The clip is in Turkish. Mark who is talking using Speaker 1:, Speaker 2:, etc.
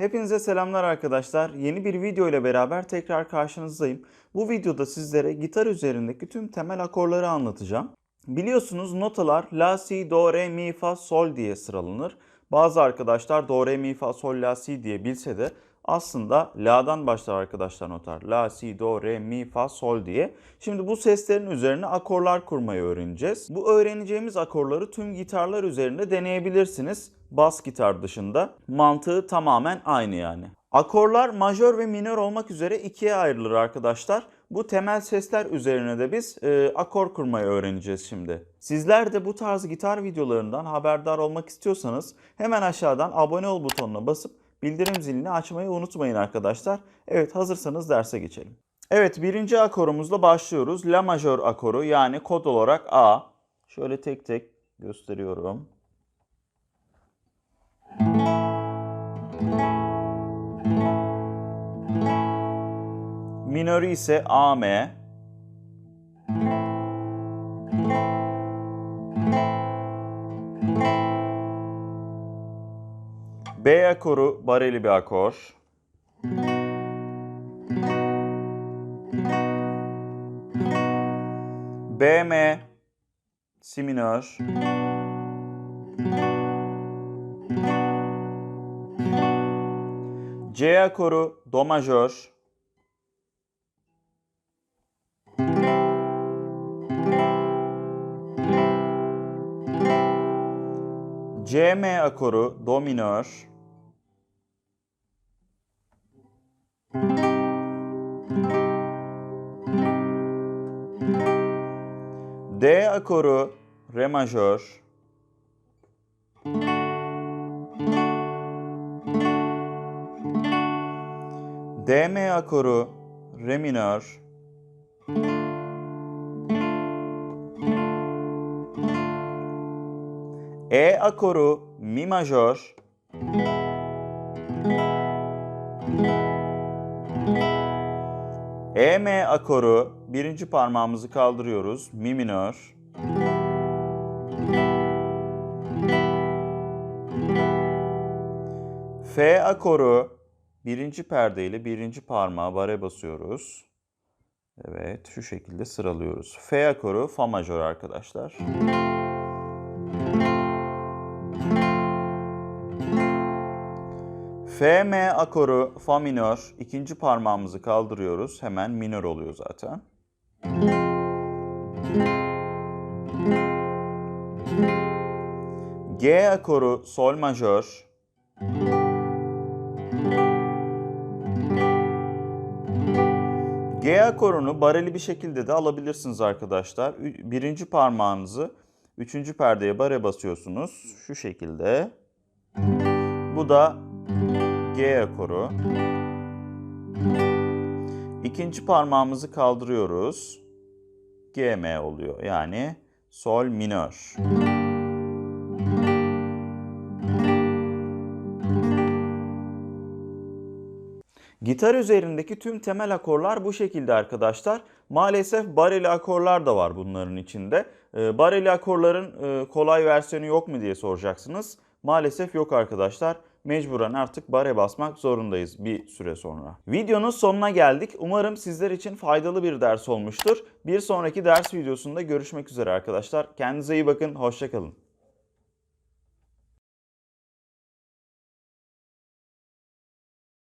Speaker 1: Hepinize selamlar arkadaşlar. Yeni bir video ile beraber tekrar karşınızdayım. Bu videoda sizlere gitar üzerindeki tüm temel akorları anlatacağım. Biliyorsunuz notalar La, Si, Do, Re, Mi, Fa, Sol diye sıralanır. Bazı arkadaşlar Do, Re, Mi, Fa, Sol, La, Si diye bilse de aslında La'dan başlar arkadaşlar notar. La, Si, Do, Re, Mi, Fa, Sol diye. Şimdi bu seslerin üzerine akorlar kurmayı öğreneceğiz. Bu öğreneceğimiz akorları tüm gitarlar üzerinde deneyebilirsiniz. Bas gitar dışında. Mantığı tamamen aynı yani. Akorlar majör ve minör olmak üzere ikiye ayrılır arkadaşlar. Bu temel sesler üzerine de biz e, akor kurmayı öğreneceğiz şimdi. Sizler de bu tarz gitar videolarından haberdar olmak istiyorsanız hemen aşağıdan abone ol butonuna basıp bildirim zilini açmayı unutmayın arkadaşlar. Evet hazırsanız derse geçelim. Evet birinci akorumuzla başlıyoruz. La majör akoru yani kod olarak A. Şöyle tek tek gösteriyorum. Minörü ise AM. B akoru bareli bir akor. BM si minör. C akoru do majör. CM akoru do minör. D akoru re majör. DM akoru re minör. E akoru mi majör. EM akoru birinci parmağımızı kaldırıyoruz. Mi minör. F akoru birinci perdeyle birinci parmağı bare basıyoruz. Evet şu şekilde sıralıyoruz. F akoru fa majör arkadaşlar. FM akoru fa minör. ikinci parmağımızı kaldırıyoruz. Hemen minör oluyor zaten. G akoru sol majör. G akorunu bareli bir şekilde de alabilirsiniz arkadaşlar. Birinci parmağınızı üçüncü perdeye bare basıyorsunuz. Şu şekilde. Bu da G akoru. İkinci parmağımızı kaldırıyoruz. GM oluyor. Yani sol minör. Gitar üzerindeki tüm temel akorlar bu şekilde arkadaşlar. Maalesef bareli akorlar da var bunların içinde. Ee, Bareli akorların e, kolay versiyonu yok mu diye soracaksınız. Maalesef yok arkadaşlar. Mecburen artık bare basmak zorundayız bir süre sonra. Videonun sonuna geldik. Umarım sizler için faydalı bir ders olmuştur. Bir sonraki ders videosunda görüşmek üzere arkadaşlar. Kendinize iyi bakın. Hoşçakalın.